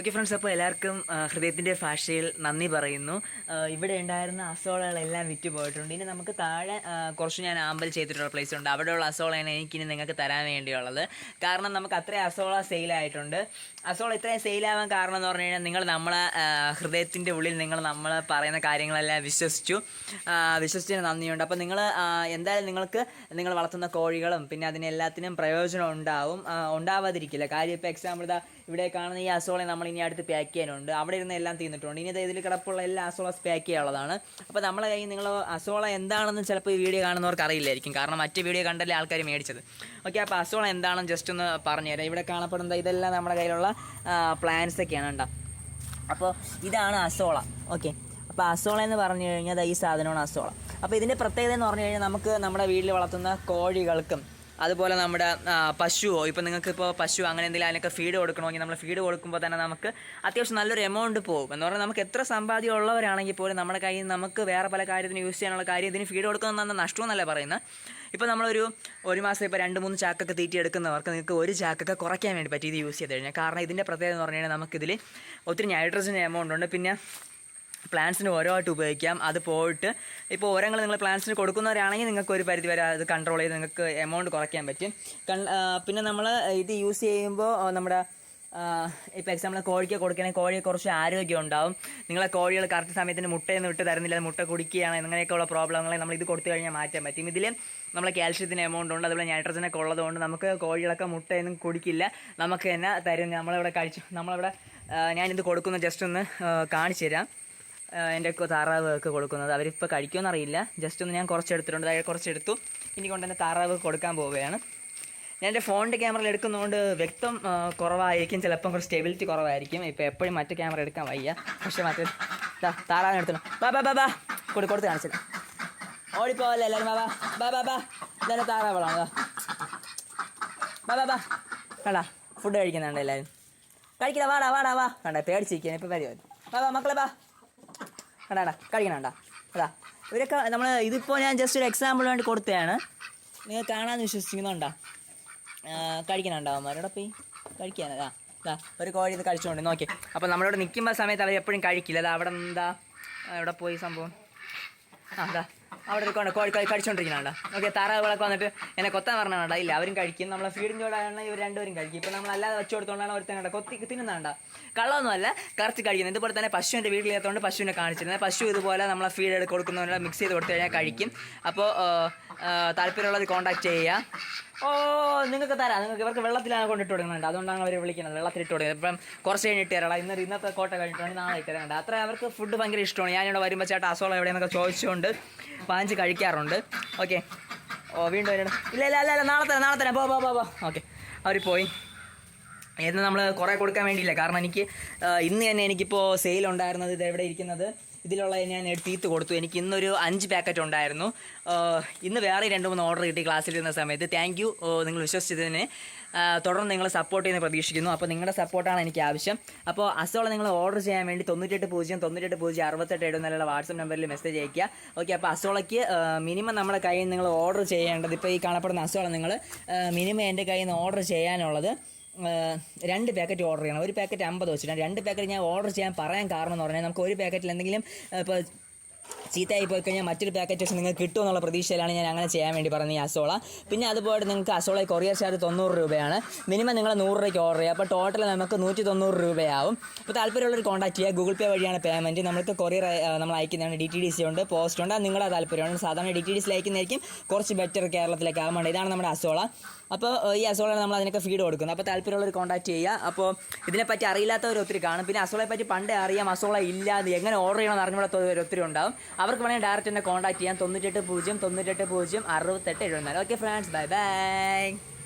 Okay friends അപ്പോൾ എല്ലാവർക്കും ഹൃദയത്തിന്റെ ഭാഷയിൽ നന്ദി പറയുന്നു. ഇവിടെ ഉണ്ടായിരുന്ന അസോളകളെല്ലാം വിറ്റ് പോയിട്ടുണ്ട്. ഇനി നമുക്ക് താഴെ കുറച്ച് ഞാൻ ആമ്പൽ ചെയ്തിട്ടുള്ള പ്ലേസ് ഉണ്ട്. അവിടെയുള്ള അസോളയാണ് എനിക്കിനി നിങ്ങൾക്ക് തരാൻ വേണ്ടിയുള്ളത്. കാരണം നമുക്ക് അത്രയും അസോള സെയിലായിട്ടുണ്ട് അസോള ഇത്രയും സെയിലാവാൻ കാരണം എന്ന് പറഞ്ഞു കഴിഞ്ഞാൽ നിങ്ങൾ നമ്മളെ ഹൃദയത്തിന്റെ ഉള്ളിൽ നിങ്ങൾ നമ്മൾ പറയുന്ന കാര്യങ്ങളെല്ലാം വിശ്വസിച്ചു. വിശ്വസിച്ചതിന് നന്ദിയുണ്ട്. അപ്പോൾ നിങ്ങൾ എന്തായാലും നിങ്ങൾക്ക് നിങ്ങൾ വളർത്തുന്ന കോഴികളും പിന്നെ അതിനെല്ലാത്തിനും പ്രയോജനം ഉണ്ടാവും. ഉണ്ടാവാതിരിക്കില്ല. കാര്യം ഇപ്പോൾ എക്സാമ്പിൾ ഇതാ ഇവിടെ കാണുന്ന ഈ അസോളെ നമ്മൾ ഇനി അടുത്ത് പാക്ക് ചെയ്യാനുണ്ട്. അവിടെ ഇരുന്ന് എല്ലാം തീർന്നിട്ടുണ്ട് ഇനി ഇത് ഇതിൽ കിടപ്പുള്ള എല്ലാ അസോളസ് പാക്ക് ചെയ്യാനുള്ളതാണ്. അപ്പോൾ നമ്മളെ കയ്യിൽ നിങ്ങൾ അസോള എന്താണെന്ന് ചിലപ്പോൾ ഈ വീഡിയോ കാണുന്നവർക്ക് അറിയില്ലായിരിക്കും. കാരണം മറ്റ് വീഡിയോ കണ്ടല്ലേ ആൾക്കാർ മേടിച്ചത്. ഓക്കെ അപ്പോൾ അസോള എന്താണെന്ന് ജസ്റ്റ് ഒന്ന് പറഞ്ഞുതരാം ഇവിടെ കാണപ്പെടുന്ന ഇതെല്ലാം നമ്മുടെ കയ്യിലുള്ള പ്ലാൻസ് ഒക്കെയാണ് കേട്ടോ അപ്പോൾ ഇതാണ് അസോള. ഓക്കെ അപ്പോൾ അസോള എന്ന് പറഞ്ഞു കഴിഞ്ഞാൽ ഈ സാധനമാണ് അസോള. അപ്പോൾ ഇതിന്റെ പ്രത്യേകത എന്ന് പറഞ്ഞു കഴിഞ്ഞാൽ നമുക്ക് നമ്മുടെ വീട്ടിൽ വളർത്തുന്ന കോഴികൾക്കും അതുപോലെ നമ്മുടെ പശുവോ? ഇപ്പോൾ നിങ്ങൾക്ക് ഇപ്പോൾ പശു അങ്ങനെ എന്തെങ്കിലും അതിനൊക്കെ ഫീഡ് കൊടുക്കണമെങ്കിൽ നമ്മൾ ഫീഡ് കൊടുക്കുമ്പോൾ തന്നെ നമുക്ക് അത്യാവശ്യം നല്ലൊരു എമൗണ്ട് പോകും. എന്ന് പറഞ്ഞാൽ നമുക്ക് എത്ര സമ്പാദ്യം ഉള്ളവരാണെങ്കിൽ പോലും നമ്മുടെ കയ്യിൽ നമുക്ക് വേറെ പല കാര്യത്തിന് യൂസ് ചെയ്യാനുള്ള കാര്യം ഇതിന് ഫീഡ് കൊടുക്കുന്ന നഷ്ടമെന്നല്ല പറയുന്നത്. ഇപ്പോൾ നമ്മളൊരു ഒരു മാസം ഇപ്പോൾ രണ്ട് മൂന്ന് ചാക്കൊക്കെ തീറ്റി എടുക്കുന്നവർക്ക് നിങ്ങൾക്ക് ഒരു ചാക്കൊക്കെ കുറയ്ക്കാൻ വേണ്ടി പറ്റി ഇത് യൂസ് ചെയ്ത് കഴിഞ്ഞാൽ. കാരണം ഇതിന്റെ പ്രത്യേകത എന്ന് പറഞ്ഞു കഴിഞ്ഞാൽ നമുക്കിതിൽ ഒത്തിരി നൈട്രജൻ എമൗണ്ട് ഉണ്ട്. പിന്നെ പ്ലാന്റ്സിന് ഓരോമായിട്ട് ഉപയോഗിക്കാം. അത് പോയിട്ട് ഇപ്പോൾ ഓരങ്ങൾ നിങ്ങൾ പ്ലാന്റ്സിന് കൊടുക്കുന്നവരാണെങ്കിൽ നിങ്ങൾക്ക് ഒരു പരിധി വരെ അത് കൺട്രോൾ ചെയ്ത് നിങ്ങൾക്ക് എമൗണ്ട് കുറയ്ക്കാൻ പറ്റും. പിന്നെ നമ്മൾ ഇത് യൂസ് ചെയ്യുമ്പോൾ നമ്മുടെ ഇപ്പോൾ എക്സാമ്പിൾ കോഴിക്ക് കൊടുക്കുകയാണെങ്കിൽ കോഴിക്ക് കുറച്ച് ആരോഗ്യം ഉണ്ടാവും. നിങ്ങളെ കോഴികൾ കറക്റ്റ് സമയത്തിന് മുട്ടയൊന്നും ഇട്ട് തരുന്നില്ല മുട്ട കുടിക്കുകയാണ് അങ്ങനെയൊക്കെയുള്ള പ്രോബ്ലങ്ങളെ നമ്മൾ ഇത് കൊടുത്തു കഴിഞ്ഞാൽ മാറ്റാൻ പറ്റും. ഇതിൽ നമ്മളെ കാൽഷ്യത്തിന് എമൗണ്ട് ഉണ്ട് അതുപോലെ നൈട്രജനൊക്കെ ഉള്ളതുകൊണ്ട് നമുക്ക് കോഴികളൊക്കെ മുട്ടയൊന്നും കുടിക്കില്ല. നമുക്ക് തന്നെ തരും നമ്മളിവിടെ കഴിച്ചു നമ്മളിവിടെ ഞാനിത് കൊടുക്കുന്ന ജസ്റ്റ് ഒന്ന് കാണിച്ചു തരാം. എന്റെ താറാവ് ഒക്കെ കൊടുക്കുന്നത്. അവരിപ്പോൾ കഴിക്കുമെന്ന് അറിയില്ല. ജസ്റ്റ് ഒന്ന് ഞാൻ കുറച്ച് എടുത്തിട്ടുണ്ട് അതായത് കുറച്ച് എടുത്തു ഇനി കൊണ്ട് തന്നെ താറാവ് കൊടുക്കാൻ പോവുകയാണ്. ഞാൻ എന്റെ ഫോണിന്റെ ക്യാമറയിൽ എടുക്കുന്നതുകൊണ്ട് വ്യക്തം കുറവായിരിക്കും. ചിലപ്പം കുറച്ച് സ്റ്റെബിലിറ്റി കുറവായിരിക്കും. ഇപ്പോൾ എപ്പോഴും മറ്റു ക്യാമറ എടുക്കാൻ വയ്യ. പക്ഷേ മറ്റേ ദാ എടുത്തണം എടുത്തു ബാ ബാ ബാ ബാ. കൊടു കൊടുത്ത് കാണിച്ചില്ല ഓടിപ്പോവല്ലേ എല്ലാവരും ബാബാ ബാ ബാ ബാ ഇതെന്നെ താറാവുകളാണ് ബാ ബാ ബാ. കണ്ടാ? ഫുഡ് കഴിക്കുന്നുണ്ട് എല്ലാവരും കഴിക്കില്ല വാടാ വാടാ വാ. കണ്ട പേടിച്ചിരിക്കാൻ ഇപ്പോൾ വരുമോ ബാ ബാ മക്കളെ ബാ. കണ്ടാടാ കഴിക്കണണ്ട അതാ ഇവരൊക്കെ നമ്മൾ ഇതിപ്പോൾ ഞാൻ ജസ്റ്റ് ഒരു എക്സാമ്പിൾ വേണ്ടി കൊടുത്തതാണ് നിങ്ങൾ കാണാമെന്ന് വിശ്വസിക്കുന്നുണ്ടോ? കഴിക്കണുണ്ടോ അവന്മാരോടെ പോയി കഴിക്കാൻ അതാ ഒരു കോഴി ഇത് കഴിച്ചുകൊണ്ട് നോക്കി. അപ്പോൾ നമ്മളിവിടെ നിൽക്കുമ്പോൾ സമയത്ത് അവർ എപ്പോഴും കഴിക്കില്ല അതാ അവിടെ എന്താ? എവിടെ പോയി സംഭവം? ആ അതാ അവിടെ ഒരു കൊണ്ട് കോഴി കഴി- കഴിച്ചുകൊണ്ടിരിക്കുന്നുണ്ടോ ഓക്കെ താറാവുകളൊക്കെ വന്നിട്ട് എന്നെ കൊത്താൻ പറഞ്ഞാണ്ടാ ഇല്ല അവരും കഴിക്കും. നമ്മളെ ഫീഡിന്റെ കൂടെ ആണെങ്കിൽ ഇവർ രണ്ടുപേരും കഴിക്കും. ഇപ്പം നമ്മൾ അല്ലാതെ വെച്ച് കൊടുത്തോണ്ടാണ് തന്നെ കൊത്തി തിന്നുന്നുണ്ട കള്ളമൊന്നുമല്ല കറച്ച് കഴിക്കുന്നത് ഇതുപോലെ തന്നെ പശുവിന്റെ വീട്ടിലെത്തോണ്ട് പശുവിനെ കാണിച്ചിരുന്നത്. പശു ഇതുപോലെ നമ്മളെ ഫീഡ് എടുത്ത് കൊടുക്കുന്നവരെ മിക്സ് ചെയ്ത് കൊടുത്തു കഴിഞ്ഞാൽ കഴിക്കും. അപ്പോൾ താല്പര്യമുള്ളത് കോൺടാക്ട് ചെയ്യുക. ഓ നിങ്ങൾക്ക് തരാം. നിങ്ങൾക്ക് ഇവർക്ക് വെള്ളത്തിലാണ് കൊണ്ടിട്ട് കൊടുക്കുന്നുണ്ട്. അതുകൊണ്ടാണ് അവർ വിളിക്കുന്നത്. വെള്ളത്തിലിട്ട് കൊടുക്കുന്നത്. ഇപ്പം കുറച്ച് കഴിഞ്ഞിട്ട് തരാം. ഇന്ന് ഇന്നത്തെ കോട്ട കഴിഞ്ഞിട്ടാണ് നാളെ ഇട്ട് അത്ര അവർക്ക് ഫുഡ് ഭയങ്കര ഇഷ്ടമാണ്. ഞാനിവിടെ വരുമ്പോൾ ചേട്ടാ അസോളം എവിടെയെന്നൊക്കെ ചോദിച്ചുകൊണ്ട് വാങ്ങിച്ച് കഴിക്കാറുണ്ട്. ഓക്കെ ഓ വീണ്ടും വരണം. ഇല്ല ഇല്ല അല്ല നാളെ തന്നെ നാളെ തന്നെ പോ പോ പോ ഓക്കെ അവർ പോയി. ഇന്ന് നമ്മൾ കുറേ കൊടുക്കാൻ വേണ്ടിയില്ല? കാരണം എനിക്ക് ഇന്ന് തന്നെ എനിക്കിപ്പോൾ സെയിൽ ഉണ്ടായിരുന്നത് ഇത് എവിടെ ഇരിക്കുന്നത്? ഇതിലുള്ള ഞാൻ തീത്ത് കൊടുത്തു. എനിക്ക് ഇന്നൊരു അഞ്ച് പാക്കറ്റ് ഉണ്ടായിരുന്നു. ഇന്ന് വേറെ രണ്ട് മൂന്ന് ഓർഡർ കിട്ടി ക്ലാസ്സിലിരുന്ന സമയത്ത്. താങ്ക് യു നിങ്ങൾ വിശ്വസിച്ചതിന്. തുടർന്ന് നിങ്ങൾ സപ്പോർട്ട് ചെയ്യുന്ന പ്രതീക്ഷിക്കുന്നു. അപ്പോൾ നിങ്ങളുടെ സപ്പോർട്ടാണ് എനിക്ക് ആവശ്യം. അപ്പോൾ അസോളം നിങ്ങൾ ഓർഡർ ചെയ്യാൻ വേണ്ടി തൊണ്ണൂറ്റെട്ട് പൂജ്യം തൊണ്ണൂറ്റെട്ട് പൂജ്യം അറുപത്തെട്ട് എന്നുള്ള വാട്സപ്പ് നമ്പറിൽ മെസ്സേജ് അയക്കുക ഓക്കെ അപ്പോൾ അസോളയ്ക്ക് മിനിമം നമ്മുടെ കയ്യിൽ നിങ്ങൾ ഓർഡർ ചെയ്യേണ്ടത്. ഇപ്പോൾ ഈ കാണപ്പെടുന്ന അസോളം നിങ്ങൾ മിനിമം എന്റെ കയ്യിൽ നിന്ന് ഓർഡർ ചെയ്യാനുള്ളത്. രണ്ട് പാക്കറ്റ് ഓർഡർ ചെയ്യണം. ഒരു പാക്കറ്റ് അമ്പത് വെച്ചിട്ടാണ് രണ്ട് പാക്കറ്റ് ഞാൻ ഓർഡർ ചെയ്യാൻ പറയാൻ കാരണം എന്ന് പറഞ്ഞാൽ നമുക്ക് ഒരു പാക്കറ്റിൽ എന്തെങ്കിലും ഇപ്പോൾ ചീത്തയായി പോയി കഴിഞ്ഞാൽ മറ്റൊരു പാക്കറ്റ് വെച്ച് നിങ്ങൾക്ക് കിട്ടും എന്നുള്ള പ്രതീക്ഷയിലാണ് ഞാൻ അങ്ങനെ ചെയ്യാൻ വേണ്ടി പറഞ്ഞത് ഈ അസോള. പിന്നെ അതുപോലെ നിങ്ങൾക്ക് അസോള കൊറിയർ ചാർജ് തൊണ്ണൂറ് രൂപയാണ്. മിനിമം നിങ്ങൾ നൂറ് രൂപയ്ക്ക് ഓർഡർ ചെയ്യുക. അപ്പോൾ ടോട്ടൽ നമുക്ക് നൂറ്റി തൊണ്ണൂറ് രൂപയാവും. അപ്പോൾ താല്പര്യമുള്ളവർ കോൺടാക്ട് ചെയ്യുക. ഗൂഗിൾ പേ വഴിയാണ് പേയ്മെന്റ് നമുക്ക് കൊറിയർ നമ്മൾ അയക്കുന്നതാണ് ഡി ടി ഡി സി ഉണ്ട്. പോസ്റ്റ് ഉണ്ട്. അത് നിങ്ങളുടെ താല്പര്യമാണ്. സാധാരണ ഡി ടി ഡി സി അയക്കുന്നതായിരിക്കും. കുറച്ച് ബെറ്റർ കേരളത്തിലേക്ക് ആവുമ്പോൾ ഇതാണ് നമ്മുടെ അസോള. അപ്പോൾ ഈ അസോളാണ് നമ്മൾ അതിനൊക്കെ ഫീഡ് കൊടുക്കുന്നത്. അപ്പോൾ താല്പര്യമുള്ളവർ കോൺടാക്ട് ചെയ്യുക. അപ്പോൾ ഇതിനെപ്പറ്റി അറിയില്ലാത്തവർ ഒത്തിരി കാണും. പിന്നെ അസോളയെ പറ്റി പണ്ടേ അറിയാം. അസോള ഇല്ലാതെ എങ്ങനെ ഓർഡർ ചെയ്യണമെന്ന് അറിഞ്ഞുകൂടാത്തവർ ഒത്തിരി ഉണ്ടാവും. അവർക്ക് വേണമെങ്കിൽ ഡയറക്റ്റ് എന്നെ കോൺടാക്ട് ചെയ്യാം. തൊണ്ണൂറ്റെട്ട് പൂജ്യം തൊണ്ണൂറ്റെട്ട് പൂജ്യം അറുപത്തെട്ട് എഴുപത്തിനാല്. Okay friends bye bye